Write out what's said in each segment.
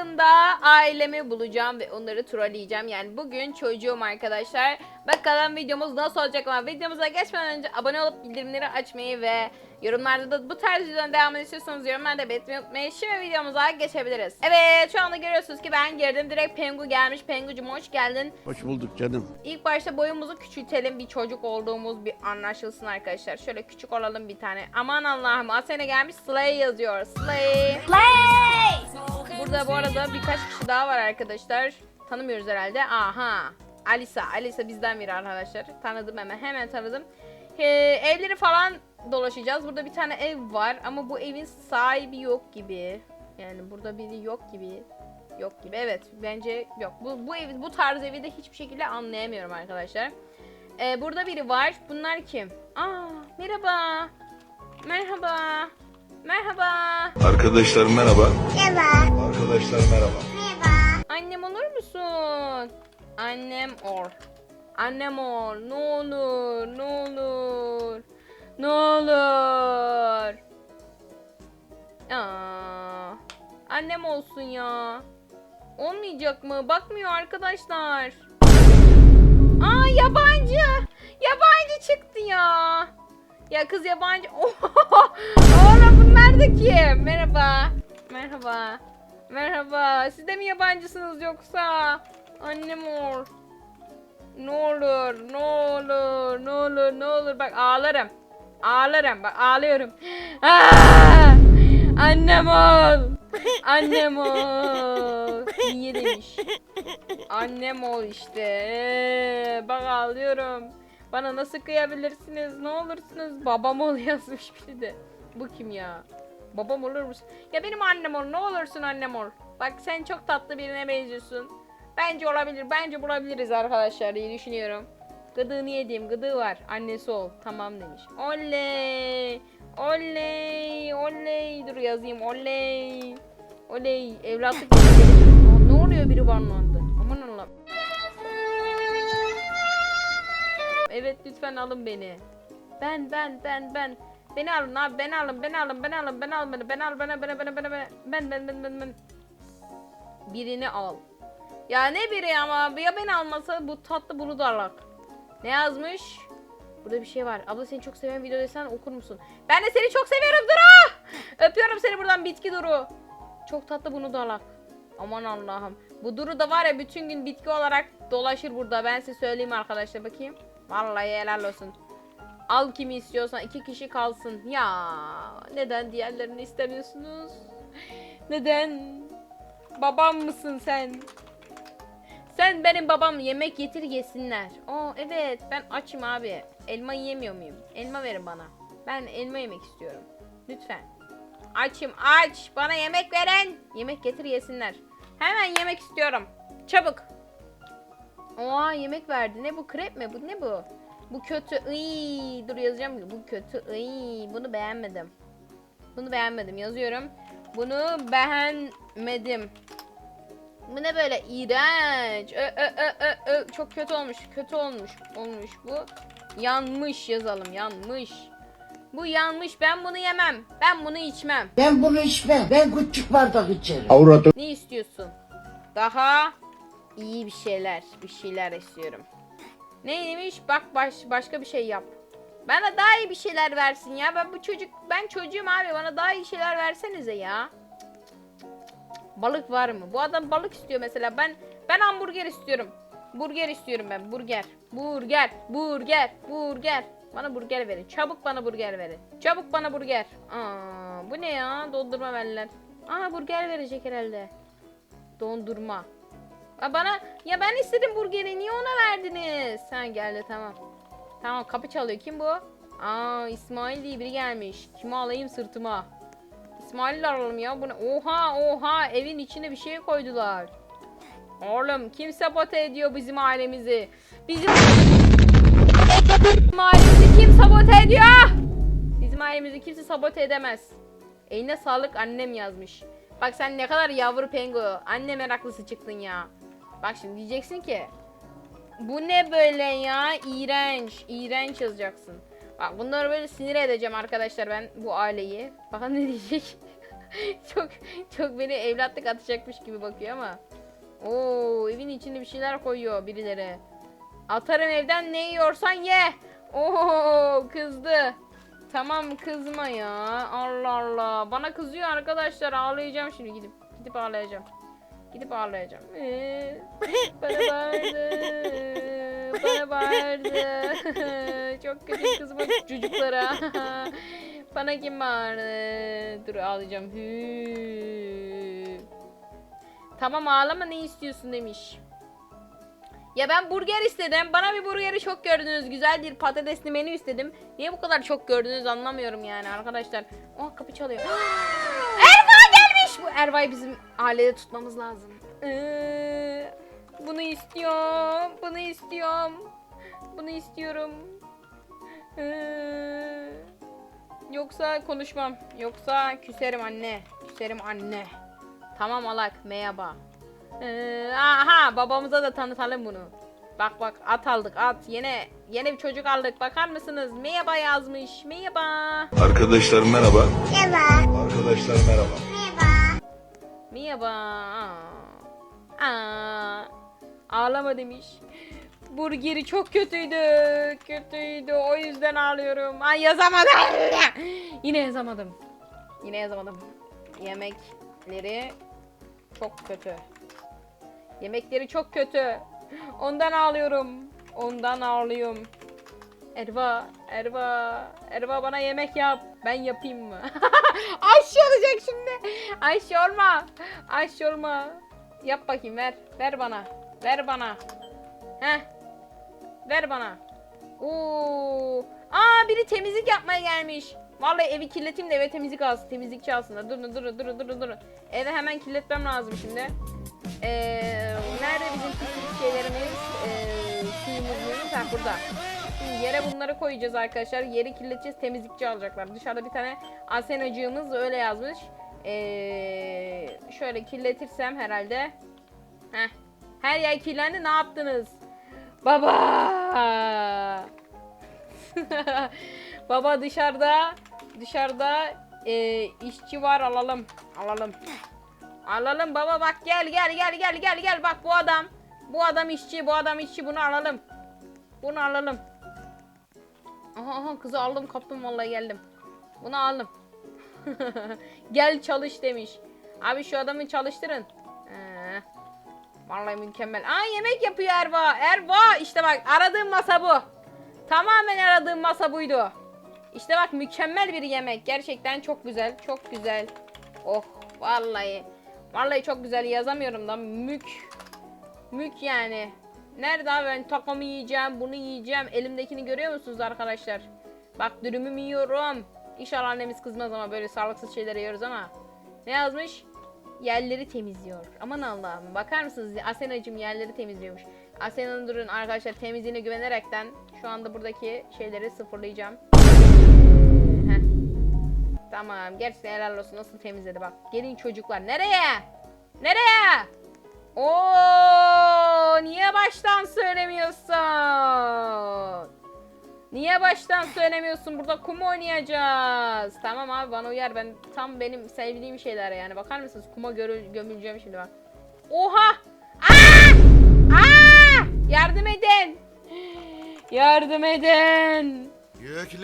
yakında ailemi bulacağım ve onları trolleyeceğim. Yani bugün çocuğum arkadaşlar. Bakalım videomuz nasıl olacak ama videomuza geçmeden önce abone olup bildirimleri açmayı ve yorumlarda da bu tarz videoların devamını istiyorsanız yorumlarda belirtmeyi unutmayın. Şimdi videomuza geçebiliriz. Evet şu anda görüyorsunuz ki ben girdim. Direkt Pengu gelmiş. Pengucum hoş geldin. Hoş bulduk canım. İlk başta boyumuzu küçültelim. Bir çocuk olduğumuz bir anlaşılsın arkadaşlar. Şöyle küçük olalım bir tane. Aman Allah'ım Asene gelmiş. Slay yazıyor. Slay. Burada bu arada birkaç kişi daha var arkadaşlar. Tanımıyoruz herhalde. Aha. Alisa. Alisa bizden biri arkadaşlar. Tanıdım hemen. Hemen tanıdım. Ee, evleri falan dolaşacağız. Burada bir tane ev var ama bu evin sahibi yok gibi. Yani burada biri yok gibi. Yok gibi. Evet. Bence yok. Bu bu ev bu tarz evi de hiçbir şekilde anlayamıyorum arkadaşlar. Ee, burada biri var. Bunlar kim? Aa, merhaba. Merhaba. Merhaba. Arkadaşlar merhaba. Merhaba. Arkadaşlar merhaba. Merhaba. Annem olur musun? Annem ol. Annem ol. Ne olur. Ne olur. Ne olur. Aa, annem olsun ya. Olmayacak mı? Bakmıyor arkadaşlar. Aa yabancı. Yabancı çıktı ya. Ya kız yabancı. Oğlum bunlar da kim? Merhaba. Merhaba. Merhaba. Siz de mi yabancısınız yoksa? Annem ol. Ne olur, ne olur, ne olur, ne olur. Bak ağlarım. Ağlarım. Bak ağlıyorum. Aa! Annem ol. Annem ol. Niye demiş. Annem ol işte. Ee, bak ağlıyorum. Bana nasıl kıyabilirsiniz? Ne olursunuz? Babam ol yazmış biri de. Bu kim ya? Babam olur musun? Ya benim annem ol. Ne olursun annem ol. Bak sen çok tatlı birine benziyorsun. Bence olabilir. Bence bulabiliriz arkadaşlar diye düşünüyorum. Gıdığını yediğim gıdığı var. Annesi ol. Tamam demiş. Oley. Oley. Oley. Dur yazayım. Oley. Oley. Evlatlık. Ne oluyor biri banlandı. Aman Allah. Evet lütfen alın beni. Ben ben ben ben. Beni alın abi beni alın beni alın beni alın beni alın beni beni al beni beni beni beni beni ben ben ben ben ben birini al. Ya ne biri ama ya beni almasa bu tatlı bunu da alak. Ne yazmış? Burada bir şey var. Abla seni çok seven video desen okur musun? Ben de seni çok seviyorum Duru. Öpüyorum seni buradan bitki Duru. Çok tatlı bunu da alak. Aman Allah'ım. Bu Duru da var ya bütün gün bitki olarak dolaşır burada. Ben size söyleyeyim arkadaşlar bakayım. Vallahi helal olsun. Al kimi istiyorsan iki kişi kalsın. Ya neden diğerlerini istemiyorsunuz? Neden? Babam mısın sen? Sen benim babam yemek getir yesinler. Oo evet ben açım abi. Elma yiyemiyor muyum? Elma verin bana. Ben elma yemek istiyorum. Lütfen. Açım aç. Bana yemek veren. Yemek getir yesinler. Hemen yemek istiyorum. Çabuk. Oha yemek verdi. Ne bu krep mi? Bu ne bu? Bu kötü. Iy, dur yazacağım. Bu kötü. Iy, bunu beğenmedim. Bunu beğenmedim. Yazıyorum. Bunu beğenmedim. Bu ne böyle iğrenç. Ö, ö, ö, ö, ö. Çok kötü olmuş. Kötü olmuş. Olmuş bu. Yanmış yazalım. Yanmış. Bu yanmış. Ben bunu yemem. Ben bunu içmem. Ben bunu içmem. Ben küçük bardak içerim. Avradı. Ne istiyorsun? Daha iyi bir şeyler, bir şeyler istiyorum. Neymiş? Bak baş, başka bir şey yap. Bana daha iyi bir şeyler versin ya. Ben bu çocuk, ben çocuğum abi. Bana daha iyi şeyler versenize ya. Balık var mı? Bu adam balık istiyor mesela. Ben ben hamburger istiyorum. Burger istiyorum ben. Burger. Burger. Burger. Burger. Bana burger verin. Çabuk bana burger verin. Çabuk bana burger. Aa, bu ne ya? Dondurma verler. Aa burger verecek herhalde. Dondurma. Aa, bana ya ben istedim burgeri. Niye ona verdiniz? Sen geldi tamam. Tamam kapı çalıyor. Kim bu? Aa İsmail diye biri gelmiş. Kimi alayım sırtıma? İsmail'i alalım ya. Bu ne? Oha oha evin içine bir şey koydular. Oğlum kim sabote ediyor bizim ailemizi? Bizim Bizim ailemizi kim sabote ediyor? Bizim ailemizi kimse sabote edemez. Eline sağlık annem yazmış. Bak sen ne kadar yavru pengu. Anne meraklısı çıktın ya. Bak şimdi diyeceksin ki. Bu ne böyle ya? İğrenç. İğrenç yazacaksın. Bak bunları böyle sinir edeceğim arkadaşlar ben bu aileyi. Bakın ne diyecek. çok çok beni evlatlık atacakmış gibi bakıyor ama. Oo evin içinde bir şeyler koyuyor birileri. Atarım evden ne yiyorsan ye. Oo kızdı. Tamam kızma ya. Allah Allah. Bana kızıyor arkadaşlar. Ağlayacağım şimdi gidip. Gidip ağlayacağım. Gidip ağlayacağım. Ee, bana bağırdı. Bana bağırdı. Çok kötü kızma çocuklara. bana kim bağırdı? Dur ağlayacağım. Hü. Tamam ağlama ne istiyorsun demiş. Ya ben burger istedim. Bana bir burgeri çok gördünüz. Güzel bir patatesli menü istedim. Niye bu kadar çok gördünüz anlamıyorum yani arkadaşlar. Oh kapı çalıyor. Erva gelmiş. Bu Erva'yı bizim ailede tutmamız lazım. Ee, bunu istiyorum. Bunu istiyorum. Bunu istiyorum. Ee, yoksa konuşmam. Yoksa küserim anne. Küserim anne. Tamam alak. Merhaba. Ee, aha babamıza da tanıtalım bunu. Bak bak at aldık at. Yine yeni bir çocuk aldık. Bakar mısınız? Merhaba yazmış. Merhaba. Arkadaşlar merhaba. Merhaba. Arkadaşlar merhaba. Merhaba. Aa. Aa. Ağlama demiş. Burgeri çok kötüydü. Kötüydü. O yüzden ağlıyorum. Ay yazamadım. Yine yazamadım. Yine yazamadım. Yemekleri çok kötü. Yemekleri çok kötü. Ondan ağlıyorum. Ondan ağlıyorum. Erva, Erva, Erva bana yemek yap. Ben yapayım mı? Ayşe olacak şimdi. Ayşe olma. Ayşe olma. Yap bakayım ver. Ver bana. Ver bana. Heh. Ver bana. Oo. Aa biri temizlik yapmaya gelmiş. Vallahi evi kirleteyim de eve temizlik alsın. Temizlikçi alsınlar. Durun durun durun durun durun. Eve hemen kirletmem lazım şimdi. Ee, nerede bizim pislik şeylerimiz? Ee, suyumuz muyumuz? Ha burada. Şimdi yere bunları koyacağız arkadaşlar. Yeri kirleteceğiz. Temizlikçi alacaklar. Dışarıda bir tane asenacığımız öyle yazmış. Ee, şöyle kirletirsem herhalde. Heh. Her yer kirlendi. Ne yaptınız? Baba. Baba dışarıda. Dışarıda e, işçi var alalım. Alalım. Alalım baba bak gel gel gel gel gel gel bak bu adam. Bu adam işçi bu adam işçi bunu alalım. Bunu alalım. Aha aha kızı aldım kaptım vallahi geldim. Bunu aldım. gel çalış demiş. Abi şu adamı çalıştırın. Vallahi mükemmel. Aa yemek yapıyor Erva. Erva işte bak aradığım masa bu. Tamamen aradığım masa buydu. İşte bak mükemmel bir yemek. Gerçekten çok güzel. Çok güzel. Oh vallahi. Vallahi çok güzel yazamıyorum da mük. Mük yani. Nerede abi ben takamı yiyeceğim, bunu yiyeceğim. Elimdekini görüyor musunuz arkadaşlar? Bak dürümümü yiyorum. İnşallah annemiz kızmaz ama böyle sağlıksız şeyler yiyoruz ama. Ne yazmış? Yerleri temizliyor. Aman Allah'ım. Bakar mısınız? Asenacım yerleri temizliyormuş. Asena'nın durun arkadaşlar temizliğine güvenerekten şu anda buradaki şeyleri sıfırlayacağım. Tamam. Gerçekten helal olsun. Nasıl temizledi bak. Gelin çocuklar. Nereye? Nereye? Oo, niye baştan söylemiyorsun? Niye baştan söylemiyorsun? Burada kum oynayacağız. Tamam abi bana uyar. Ben tam benim sevdiğim şeyler yani. Bakar mısınız? Kuma görü- gömüleceğim şimdi bak. Oha! Aa! Aa! Yardım edin. Yardım edin.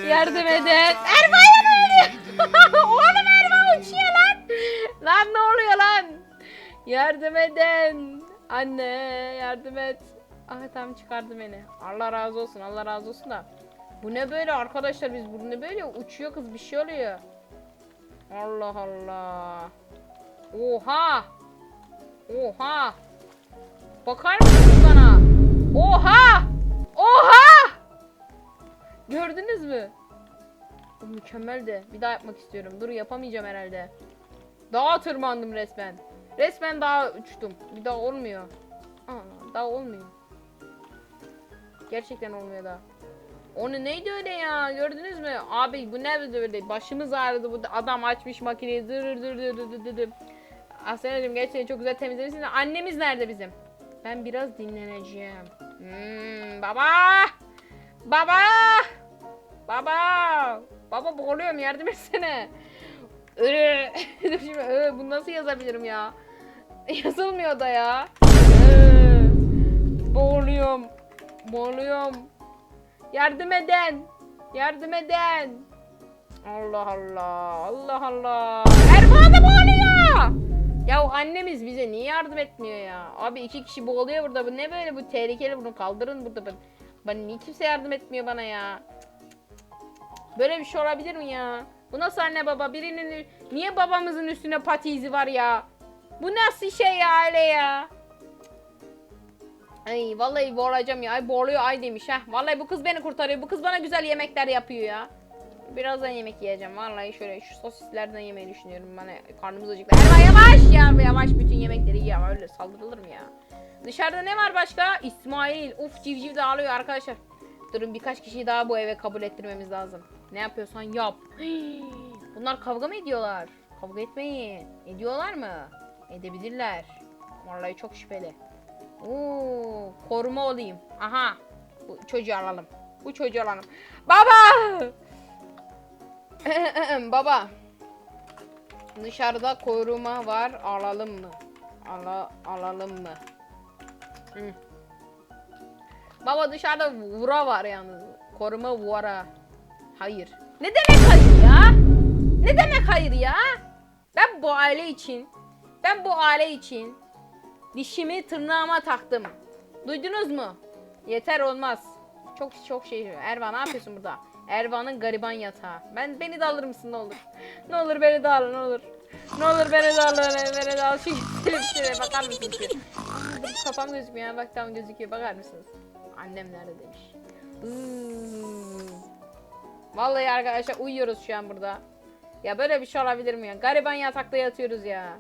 Yardım edin. Erva'ya ne oluyor? Oğlum Erva uçuyor lan. Lan ne oluyor lan? Yardım edin. Anne yardım et. Ah tamam çıkardı beni. Allah razı olsun Allah razı olsun da. Bu ne böyle arkadaşlar biz bu ne böyle uçuyor kız bir şey oluyor. Allah Allah. Oha. Oha. Bakar mısınız bana? Oha. Oha. Gördünüz mü? Bu mükemmeldi. Bir daha yapmak istiyorum. Dur yapamayacağım herhalde. Dağa tırmandım resmen. Resmen dağa uçtum. Bir daha olmuyor. Aa, daha olmuyor. Gerçekten olmuyor daha. Onu neydi öyle ya? Gördünüz mü? Abi bu ne böyle? Başımız ağrıdı bu adam açmış makineyi. Dır dır dır dır. Aslanacığım gerçekten çok güzel temizlemişsin. Annemiz nerede bizim? Ben biraz dinleneceğim. Hmm, baba! Baba! Baba! Baba boğuluyorum yardım etsene. Şimdi, ee, bunu nasıl yazabilirim ya? Yazılmıyor da ya. Boğuluyorum. Boğuluyorum. Yardım eden. Yardım eden. Allah Allah. Allah Allah. Erman da boğuluyor. Ya annemiz bize niye yardım etmiyor ya? Abi iki kişi boğuluyor burada. Bu ne böyle bu tehlikeli bunu kaldırın burada. Ben, ben niye kimse yardım etmiyor bana ya? Böyle bir şey olabilir mi ya? Bu nasıl anne baba? Birinin niye babamızın üstüne pati izi var ya? Bu nasıl şey ya aile ya? Ay vallahi boğulacağım ya. Ay boğuluyor ay demiş ha. Vallahi bu kız beni kurtarıyor. Bu kız bana güzel yemekler yapıyor ya. Birazdan yemek yiyeceğim. Vallahi şöyle şu sosislerden yemeyi düşünüyorum. Bana karnımız acıktı. Erman yavaş ya. Yavaş bütün yemekleri yiyor ama öyle saldırılır mı ya? Dışarıda ne var başka? İsmail. Uf civciv de ağlıyor arkadaşlar. Durun birkaç kişiyi daha bu eve kabul ettirmemiz lazım. Ne yapıyorsan yap. Bunlar kavga mı ediyorlar? Kavga etmeyin. Ediyorlar mı? Edebilirler. Vallahi çok şüpheli. Oo, koruma olayım. Aha. Bu çocuğu alalım. Bu çocuğu alalım. Baba! Baba. Dışarıda koruma var. Alalım mı? Ala, alalım mı? Hı. Baba dışarıda vura var yalnız. Koruma vura. Hayır. Ne demek hayır ya? Ne demek hayır ya? Ben bu aile için, ben bu aile için dişimi tırnağıma taktım. Duydunuz mu? Yeter olmaz. Çok çok şey. Ervan ne yapıyorsun burada? Ervan'ın gariban yatağı. Ben beni de alır mısın ne olur? Ne olur beni de al ne olur. Ne olur beni de al beni de al. Şu şuraya bakar mısınız? Kafam gözükmüyor. Bak tam gözüküyor. Bakar mısınız? Annem nerede demiş. Zzzz. Vallahi arkadaşlar uyuyoruz şu an burada. Ya böyle bir şey olabilir mi ya? Gariban yatakta yatıyoruz ya.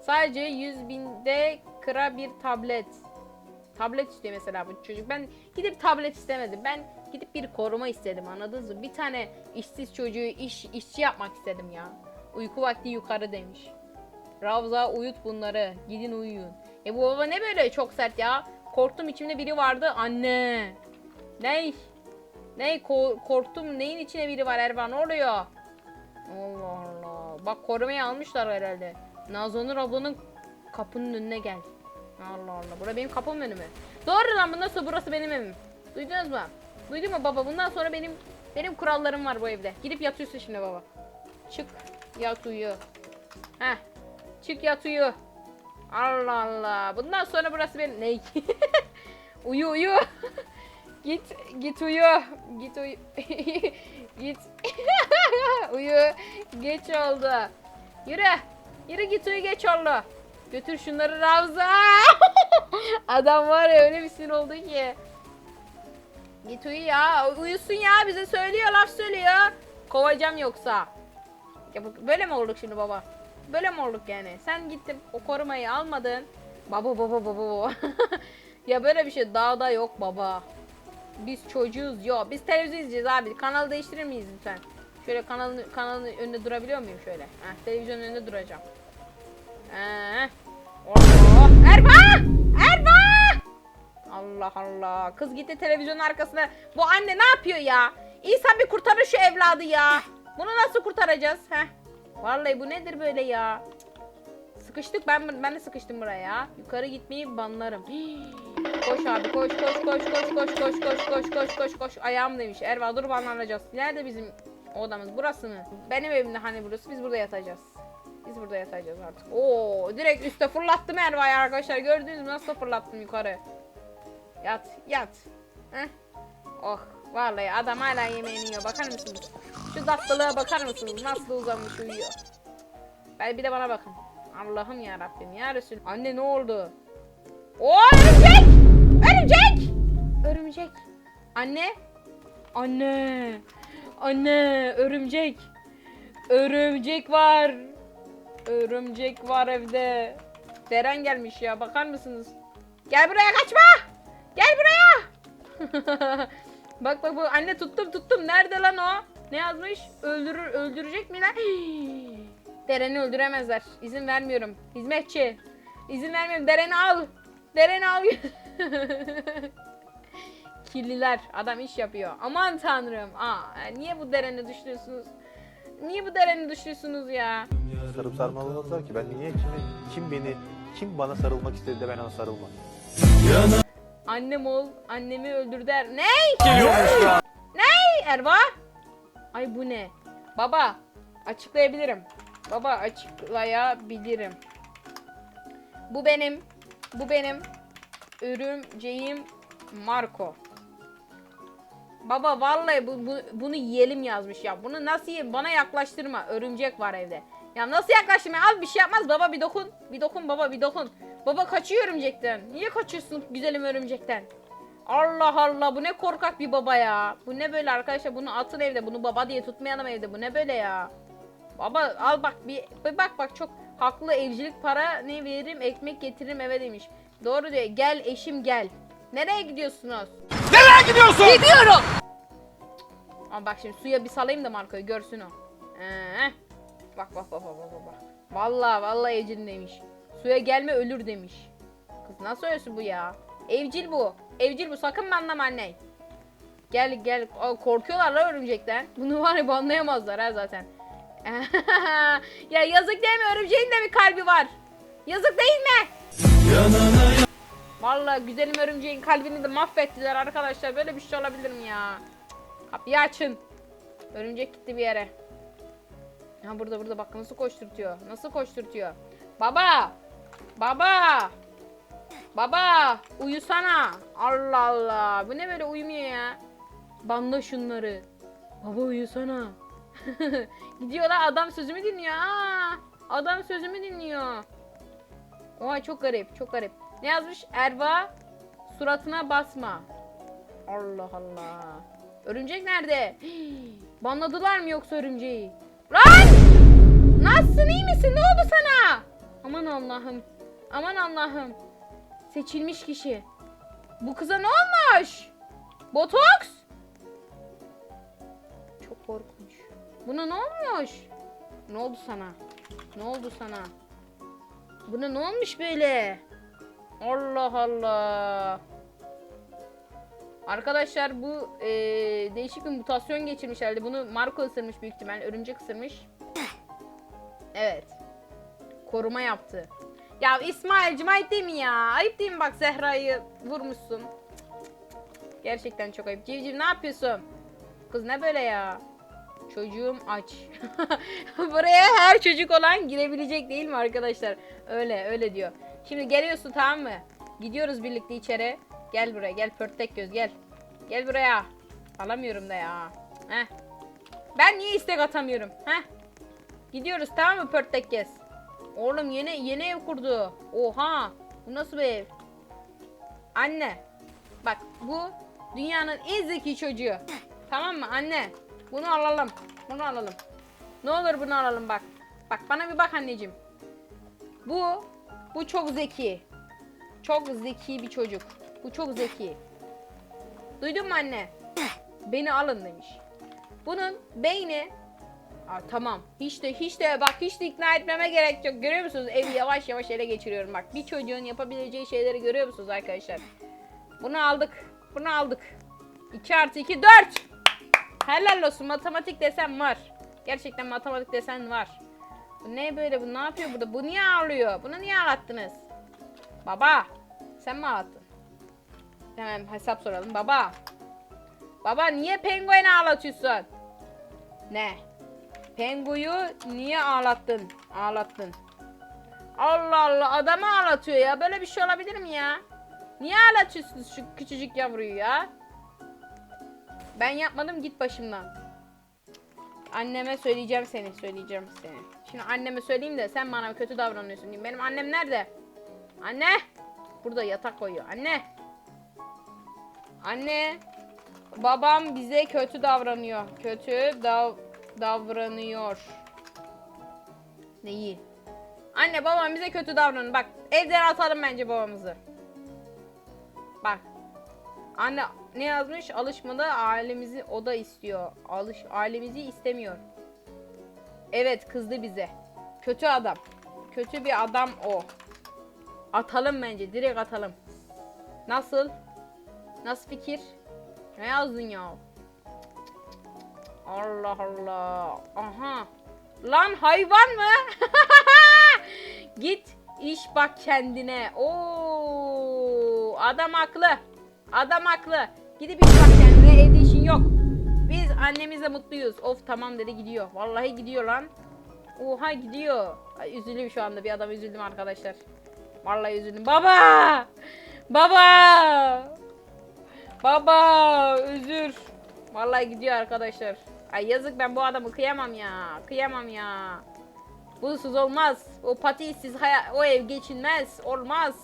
Sadece 100 binde kıra bir tablet. Tablet istiyor mesela bu çocuk. Ben gidip tablet istemedim. Ben gidip bir koruma istedim anladınız mı? Bir tane işsiz çocuğu iş işçi yapmak istedim ya. Uyku vakti yukarı demiş. Ravza uyut bunları. Gidin uyuyun. E bu baba ne böyle çok sert ya? Korktum içimde biri vardı. Anne. Ney? Ney Ko- korktum. Neyin içine biri var Erban? Ne oluyor? Allah Allah. Bak korumayı almışlar herhalde. Nazonur ablanın kapının önüne gel. Allah Allah. Bura benim kapım önü mü? Doğru lan bundan sonra burası benim evim. Duydunuz mu? Duydun mu baba? Bundan sonra benim benim kurallarım var bu evde. Gidip yatıyorsun şimdi baba. Çık yat uyu. Heh. Çık yat uyu. Allah Allah. Bundan sonra burası benim. Ne? uyu uyu. git git uyu. Git uyu. git. uyu. Geç oldu. Yürü. Yürü git uyu geç oldu. Götür şunları Ravza. Adam var ya öyle bir sinir oldu ki. Git uyu ya. Uyusun ya bize söylüyor laf söylüyor. Kovacağım yoksa. Ya böyle mi olduk şimdi baba? Böyle mi olduk yani? Sen gittin o korumayı almadın. Baba baba baba baba. ya böyle bir şey dağda yok baba. Biz çocuğuz. Yo biz televizyon izleyeceğiz abi. Kanal değiştirir miyiz lütfen? Şöyle kanalın kanalın önünde durabiliyor muyum şöyle? Heh, televizyonun önünde duracağım. Ee, Allah! Erba! Erba! Allah Allah. Kız gitti televizyonun arkasına. Bu anne ne yapıyor ya? İnsan bir kurtarır şu evladı ya. Bunu nasıl kurtaracağız? Heh. Vallahi bu nedir böyle ya? Sıkıştık ben ben de sıkıştım buraya. Yukarı gitmeyi banlarım. Koş abi koş koş koş koş koş koş koş koş koş koş koş ayağım demiş. Erva dur banlanacağız. Nerede bizim odamız? Burası mı? Benim evimde hani burası. Biz burada yatacağız. Biz burada yatacağız artık. Oo, direkt üste fırlattım Erva'yı arkadaşlar. Gördünüz mü nasıl fırlattım yukarı? Yat, yat. Heh. Oh, vallahi adam hala yemeğini yiyor. Bakar mısınız? Şu tatlılığa bakar mısınız? Nasıl uzanmış uyuyor. Ben bir de bana bakın. Allah'ım ya Rabbim ya Resul. Anne ne oldu? O örümcek! Örümcek! Örümcek. Anne? Anne. Anne, örümcek. Örümcek var. Örümcek var evde. Deren gelmiş ya bakar mısınız? Gel buraya kaçma. Gel buraya. bak bak bak anne tuttum tuttum. Nerede lan o? Ne yazmış? Öldürür öldürecek mi lan? Deren'i öldüremezler. İzin vermiyorum. Hizmetçi. İzin vermiyorum. Deren'i al. Deren'i al. Kirliler. Adam iş yapıyor. Aman tanrım. Aa, niye bu derene düşüyorsunuz? Niye bu dereni düşüyorsunuz ya? Sarıp sarmalamadılar ki. Ben niye kimi, kim beni, kim bana sarılmak istedi de ben ona sarılmadım. Annem ol, annemi öldür der. Ney? Ney Erva? Ay bu ne? Baba, açıklayabilirim. Baba açıklayabilirim. Bu benim, bu benim örümceğim Marco. Baba vallahi bu, bu- bunu yiyelim yazmış ya. Bunu nasıl yiyelim? Bana yaklaştırma. Örümcek var evde. Ya nasıl yaklaştırma? Al bir şey yapmaz baba bir dokun. Bir dokun baba bir dokun. Baba kaçıyor örümcekten. Niye kaçıyorsun güzelim örümcekten? Allah Allah bu ne korkak bir baba ya. Bu ne böyle arkadaşlar bunu atın evde. Bunu baba diye tutmayalım evde. Bu ne böyle ya? Baba al bak bir, bir bak bak çok haklı evcilik para ne veririm ekmek getiririm eve demiş. Doğru diyor. Gel eşim gel. Nereye gidiyorsunuz? Ama bak şimdi suya bir salayım da Marco'yu görsün o. Ee, bak bak bak bak bak bak. Vallahi vallahi evcil demiş. Suya gelme ölür demiş. Kız nasıl ölsün bu ya? Evcil bu. Evcil bu sakın banlama anne. Gel gel Aa, korkuyorlar la örümcekten. Bunu var ya banlayamazlar ha zaten. ya yazık değil mi örümceğin de bir kalbi var. Yazık değil mi? Vallahi güzelim örümceğin kalbini de mahvettiler arkadaşlar. Böyle bir şey olabilir mi ya? Kapıyı açın. Örümcek gitti bir yere. Ha burada burada bak nasıl koşturtuyor. Nasıl koşturtuyor. Baba! Baba! Baba! Uyusana. Allah Allah. Bu ne böyle uyumuyor ya? Banla şunları. Baba uyusana. Gidiyorlar adam sözümü dinliyor. Aa, adam sözümü dinliyor. Oha çok garip, çok garip. Ne yazmış? Erva suratına basma. Allah Allah. Örümcek nerede? Banladılar mı yoksa örümceği? Lan! Nasılsın iyi misin? Ne oldu sana? Aman Allah'ım. Aman Allah'ım. Seçilmiş kişi. Bu kıza ne olmuş? Botoks? Çok korkunç. Buna ne olmuş? Ne oldu sana? Ne oldu sana? Buna ne olmuş böyle? Allah Allah. Arkadaşlar bu eee, değişik bir mutasyon geçirmiş herhalde. Bunu Marco ısırmış büyük ihtimal. Örümcek ısırmış. Evet. Koruma yaptı. Ya İsmail'cim ayıp değil mi ya? Ayıp değil mi bak Zehra'yı vurmuşsun. Gerçekten çok ayıp. Civciv ne yapıyorsun? Kız ne böyle ya? Çocuğum aç. Buraya her çocuk olan girebilecek değil mi arkadaşlar? Öyle öyle diyor. Şimdi geliyorsun tamam mı? Gidiyoruz birlikte içeri. Gel buraya gel pörtek göz gel. Gel buraya. Alamıyorum da ya. Heh. Ben niye istek atamıyorum? Heh. Gidiyoruz tamam mı pörtek göz? Oğlum yeni yeni ev kurdu. Oha. Bu nasıl bir ev? Anne. Bak bu dünyanın en zeki çocuğu. Tamam mı anne? Bunu alalım. Bunu alalım. Ne olur bunu alalım bak. Bak bana bir bak anneciğim. Bu bu çok zeki. Çok zeki bir çocuk. Bu çok zeki. Duydun mu anne? Beni alın demiş. Bunun beyni Aa, tamam. Hiç de hiç de bak hiç de ikna etmeme gerek yok. Görüyor musunuz? Evi yavaş yavaş ele geçiriyorum bak. Bir çocuğun yapabileceği şeyleri görüyor musunuz arkadaşlar? Bunu aldık. Bunu aldık. 2 artı 2 4. Helal olsun matematik desen var. Gerçekten matematik desen var. Bu ne böyle bu ne yapıyor burada? Bu niye ağlıyor? Bunu niye ağlattınız? Baba sen mi ağlattın? Hemen hesap soralım. Baba. Baba niye pengueni ağlatıyorsun? Ne? Penguyu niye ağlattın? Ağlattın. Allah Allah adamı ağlatıyor ya. Böyle bir şey olabilir mi ya? Niye ağlatıyorsunuz şu küçücük yavruyu ya? Ben yapmadım git başımdan. Anneme söyleyeceğim seni, söyleyeceğim seni. Şimdi anneme söyleyeyim de sen bana kötü davranıyorsun diyeyim. Benim annem nerede? Anne! Burada yatak koyuyor. Anne! Anne! Babam bize kötü davranıyor. Kötü dav davranıyor. Neyi? Anne babam bize kötü davranıyor. Bak evden atalım bence babamızı. Bak. Anne ne yazmış? Alışmada ailemizi o da istiyor. Alış ailemizi istemiyor. Evet kızdı bize. Kötü adam. Kötü bir adam o. Atalım bence. Direkt atalım. Nasıl? Nasıl fikir? Ne yazdın ya? Allah Allah. Aha. Lan hayvan mı? Git iş bak kendine. Oo, adam haklı. Adam haklı. Gidip iş bak kendine. Evde işin yok. Biz annemizle mutluyuz. Of tamam dedi gidiyor. Vallahi gidiyor lan. Oha gidiyor. Ay, üzüldüm şu anda. Bir adam üzüldüm arkadaşlar. Vallahi üzüldüm. Baba! Baba! Baba! Özür. Vallahi gidiyor arkadaşlar. Ay yazık ben bu adamı kıyamam ya. Kıyamam ya. Bunsuz olmaz. O patisiz o ev geçilmez. Olmaz.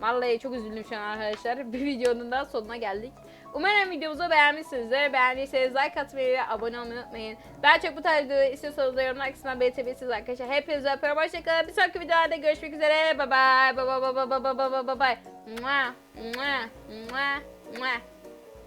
Vallahi çok üzüldüm şu an arkadaşlar. Bir videonun daha sonuna geldik. Umarım videomuzu beğenmişsinizdir. Beğendiyseniz like atmayı ve abone olmayı unutmayın. Daha çok bu tarz videoları istiyorsanız da yorumlar kısmına belirtebilirsiniz arkadaşlar. Hepinize öpüyorum. Hoşçakalın. Bir sonraki videolarda görüşmek üzere. Bye bye. Bye bye bye bye bye bye bye bye bye. Mua, mua, mua, mua.